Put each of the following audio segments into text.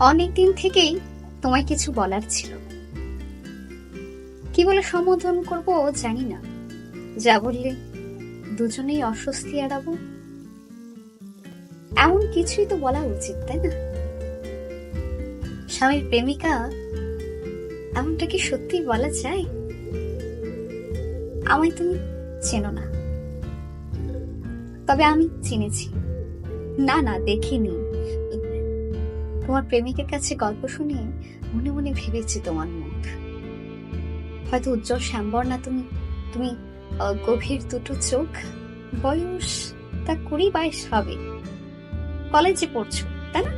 অনেক দিন থেকেই তোমায় কিছু বলার ছিল। কি বলে সম্বোধন করব জানি না। যা বললে দুজনেই অস্বস্তি এড়াবো। এমন কিছুই তো বলা উচিত, তাই না? স্বামীর প্রেমিকা এমনটা কি সত্যি বলা যায়? আমায় তুমি চেনো না। তবে আমি চিনেছি। না না, দেখিনি। তোমার প্রেমিকের কাছে গল্প শুনে মনে মনে ভেবেছি তোমার মুখ। হয়তো উজ্জ্বল শ্যাম্বর না, তুমি তুমি গভীর দুটো চোখ। বয়স তা কুড়ি বাইশ হবে। কলেজে পড়ছো, তাই না?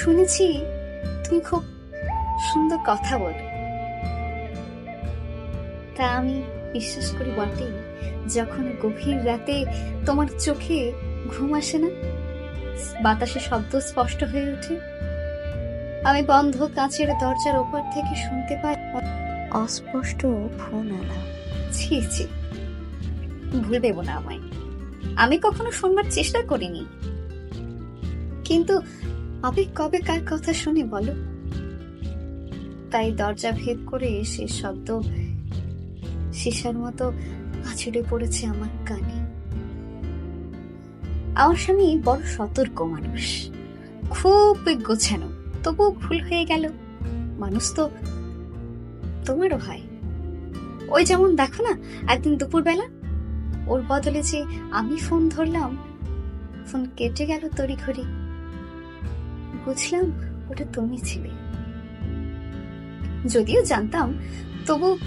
শুনেছি তুমি খুব সুন্দর কথা বলো। তা আমি বিশ্বাস করি বটে, যখন গভীর রাতে তোমার চোখে ঘুম আসে না বাতাসে শব্দ স্পষ্ট হয়ে ওঠে। আমি বন্ধ কাঁচের দরজার ওপর থেকে শুনতে পাই অস্পষ্ট ফোন আলাপ ছি ছি। ভুল দেব না আমায়। আমি কখনো শুনবার চেষ্টা করিনি। কিন্তু আমি কবে কার কথা শুনি বলো? তাই দরজা ভেদ করে সে শব্দ সীসার মতো আছড়ে পড়েছে আমার কানে। আমার স্বামী বড় সতর্ক মানুষ। খুব গোছানো তবু ভুল হয়ে গেল। মানুষ তো তোমারও হয়। ওই যেমন দেখো না, একদিন দুপুরবেলা ওর বদলে যে আমি ফোন ধরলাম, ফোন কেটে গেল তড়ি ঘড়ি বুঝলাম ওটা তুমি ছিলে। যদিও জানতাম, তবু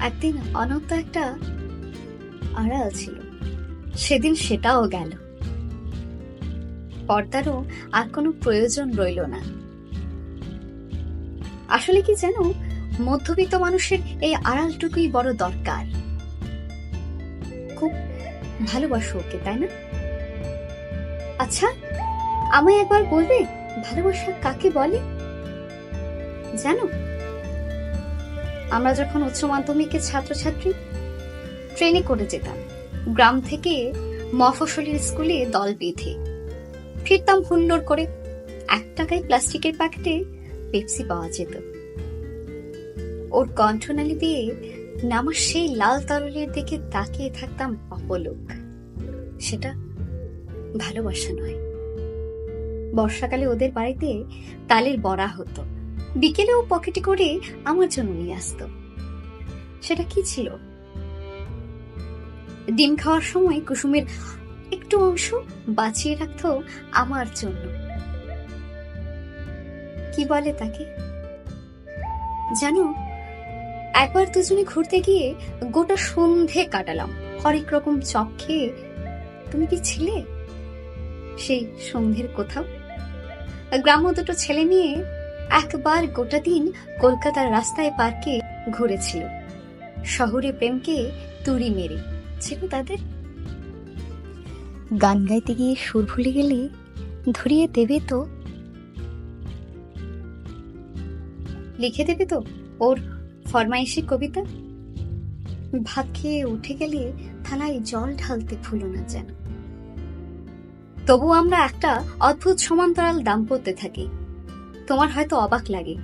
একদিন অনন্ত একটা আড়াল ছিল। সেদিন সেটাও গেল। পর্দারও আর কোনো প্রয়োজন রইল না। আসলে কি যেন মধ্যবিত্ত মানুষের এই আড়ালটুকুই বড় দরকার। খুব ভালোবাসো ওকে, তাই না? আচ্ছা আমায় একবার বলবে ভালোবাসা কাকে বলে? জানো, আমরা যখন উচ্চ মাধ্যমিকের ছাত্রছাত্রী ট্রেনে করে যেতাম। গ্রাম থেকে মফস্বলের স্কুলে দল বেঁধে। ফিরতাম হুল্লোড় করে। এক টাকায় প্লাস্টিকের প্যাকেটে পেপসি পাওয়া যেত। ওর কণ্ঠনালী দিয়ে নামার সেই লাল তরলের দিকে তাকিয়ে থাকতাম অপলোক। সেটা ভালোবাসা নয়। বর্ষাকালে ওদের বাড়িতে তালের বড়া হতো। বিকেলেও পকেটে করে আমার জন্য নিয়ে আসতো। সেটা কি ছিল? ডিম খাওয়ার সময় কুসুমের একটু অংশ বাঁচিয়ে রাখতো আমার জন্য। কি বলে তাকে? জানো, একবার দুজনে ঘুরতে গিয়ে গোটা সন্ধে কাটালাম। হরেক রকম চপ খেয়ে। তুমি কি ছিলে? সেই সন্ধ্যের কোথাও? গ্রাম্য দুটো ছেলে নিয়ে একবার গোটা দিন কলকাতার রাস্তায় পার্কে ঘুরেছিল। শহরে প্রেমকে তুড়ি মেরে। ছিল তাদের? গান গাইতে গিয়ে সুর ভুলে গেলে ধরিয়ে দেবে তো। লিখে দেবে তো ওর ফরমাইশি কবিতা? ভাত খেয়ে উঠে গেলে থালায় জল ঢালতে ভুলো না যেন। তবু আমরা একটা অদ্ভুত সমান্তরাল দাম্পত্যে থাকি। তোমার হয়তো অবাক লাগে।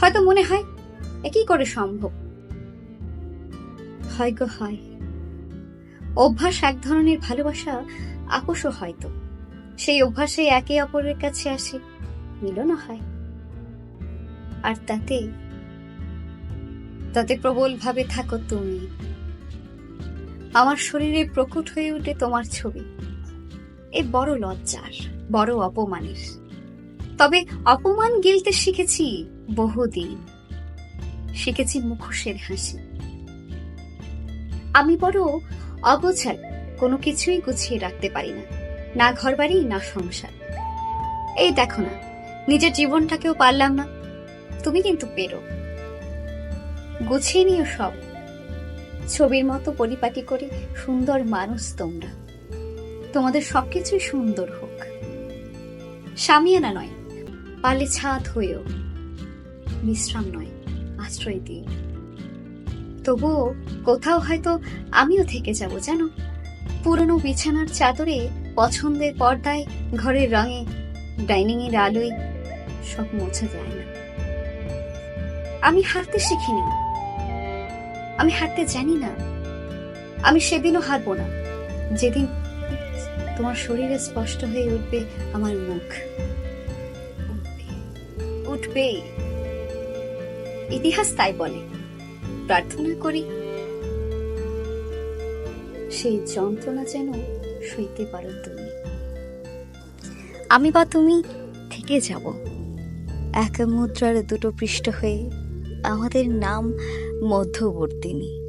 হয়তো মনে হয়, এ কি করে সম্ভব? হয় গো, হয়। অভ্যাস এক ধরনের ভালোবাসা, আপোষও হয়তো। সেই অভ্যাসে একে অপরের কাছে আসে, মিলনও হয়। আর তাতে তাতে প্রবল ভাবে থাকো তুমি। আমার শরীরে প্রকট হয়ে উঠে তোমার ছবি। এ বড় লজ্জার, বড় অপমানের। তবে অপমান গিলতে শিখেছি বহুদিন। শিখেছি মুখোশের হাসি। আমি বড় অগোছাল কোনো কিছুই গুছিয়ে রাখতে পারি না। না ঘরবাড়ি, না সংসার। এই দেখো না, নিজের জীবনটাকেও পারলাম না। তুমি কিন্তু পেরো। গুছিয়ে নিও সব। ছবির মতো পরিপাটি করে সুন্দর মানুষ তোমরা। তোমাদের সবকিছুই সুন্দর হোক। সামিয়ানা নয় পালে ছাদ হয়েও। বিশ্রাম নয়, আশ্রয় দিয়ে তবুও কোথাও হয়তো আমিও থেকে যাব, জানো? পুরনো বিছানার চাদরে পছন্দের পর্দায় ঘরের রঙে ডাইনিং এর আলোয় সব মোছা যায় না। আমি হাঁটতে শিখিনি। আমি হাঁটতে জানি না। আমি সেদিনও হারবো না। যেদিন তোমার শরীরে স্পষ্ট হয়ে উঠবে আমার মুখ। উঠবে। উঠবে। ইতিহাস তাই বলে। প্রার্থনা করি। সেই যন্ত্রণা যেন সইতে পারো তুমি। আমি বা তুমি থেকে যাব। এক মুদ্রার দুটো পৃষ্ঠ হয়ে আমাদের নাম মধ্যবর্তিনী